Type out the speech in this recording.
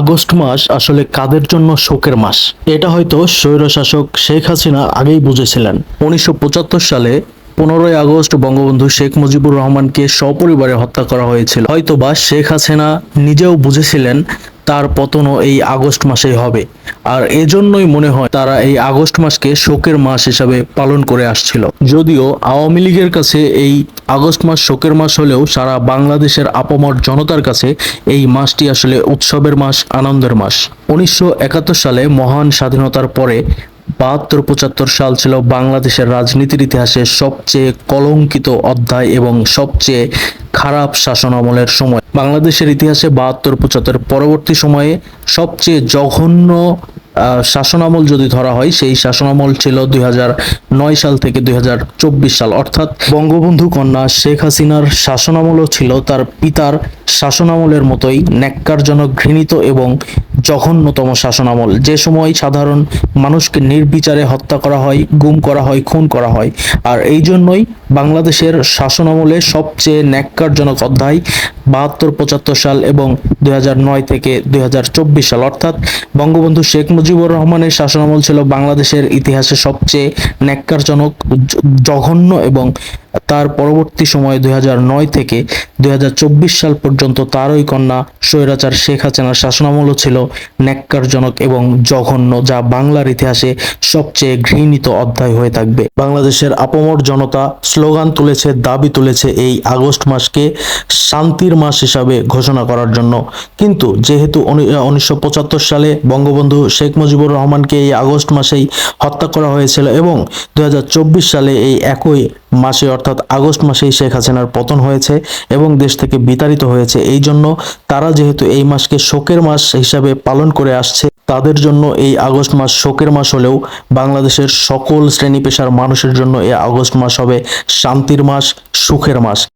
August মাস আসলে কাদের জন্য শোকের মাস? এটা হয়তো স্বৈরশাসক শেখ হাসিনা আগেই বুঝেছিলেন। উনিশশো পঁচাত্তর সালে পনেরোই আগস্ট বঙ্গবন্ধু শেখ মুজিবুর রহমানকে সপরিবারে হত্যা করা হয়েছিল। হয়তোবা শেখ হাসিনা নিজেও বুঝেছিলেন তার পতনও এই আগস্ট মাসেই হবে। আর এজন্যই মনে হয় তারা এই আগস্ট মাসকে শোকের মাস হিসাবে পালন করে আসছিল। যদিও আওয়ামী লীগের কাছে এই আগস্ট মাস শোকের মাস হলেও সারা বাংলাদেশের আপামর জনতার কাছে এই মাসটি আসলে উৎসবের মাস, আনন্দের মাস। উনিশশো একাত্তর সালে মহান স্বাধীনতার পরে বাহাত্তর, পঁচাত্তর সাল ছিল বাংলাদেশের রাজনীতির ইতিহাসে সবচেয়ে কলঙ্কিত অধ্যায় এবং সবচেয়ে খারাপ শাসন আমলের সময়। বাংলাদেশের ইতিহাসে বাহাত্তর, পঁচাত্তর পরবর্তী সময়ে সবচেয়ে জঘন্য শাসনামল যদি ধরা হয়, সেই শাসনামল ছিল দুই নয় সাল থেকে দুই হাজার চব্বিশ সাল। অর্থাৎ বঙ্গবন্ধু কন্যা শেখ হাসিনার শাসনামলও ছিল, তার পিতার শাসনামলের মতোই ন্যাক্কারজনক ঘৃণিত এবং জঘন্যতম শাসনামল। যে সময় সাধারণ মানুষকে নির্বিচারে হত্যা করা হয়, গুম করা হয়, খুন করা হয়, আর এই জন্যই বাংলাদেশের শাসনামলে সবচেয়ে ন্যাক্কারজনক অধ্যায় বাহাত্তর, পঁচাত্তর সাল এবং দুই থেকে দু হাজার চব্বিশ সাল। অর্থাৎ বঙ্গবন্ধু শেখ মুজিবুর রহমানের শাসনামল ছিল বাংলাদেশের ইতিহাসে সবচেয়ে ন্যাক্কারজনক জঘন্য এবং তার পরবর্তী সময় দুই থেকে দুই হাজার চব্বিশ সাল পর্যন্ত তারই কন্যা স্বৈরাচার শেখ হাসিনার শাসনামলও ছিল ন্যাক্কারজনক এবং জঘন্য, যা বাংলার ইতিহাসে সবচেয়ে ঘৃণিত অধ্যায় হয়ে থাকবে। বাংলাদেশের আপমর জনতা স্লোগান তুলেছে, দাবি তুলেছে এই আগস্ট মাসকে শান্তির মাস হিসাবে ঘোষণা করার জন্য। কিন্তু যেহেতু উনিশশো পঁচাত্তর সালে বঙ্গবন্ধু শেখ মুজিবুর রহমানকে এই আগস্ট মাসেই হত্যা করা হয়েছিল এবং দুই হাজার চব্বিশ সালে এই একই মাসে অর্থাৎ আগস্ট মাসেই শেখ হাসিনার পতন হয়েছে এবং দেশ থেকে বিতাড়িত হয়েছে। এই জন্য তারা যেহেতু এই মাসকে শোকের মাস হিসাবে পালন করে আসছে, তাদের জন্য এই আগস্ট মাস শোকের মাস হলেও বাংলাদেশের সকল শ্রেণি পেশার মানুষের জন্য এই আগস্ট মাস হবে শান্তির মাস, সুখের মাস।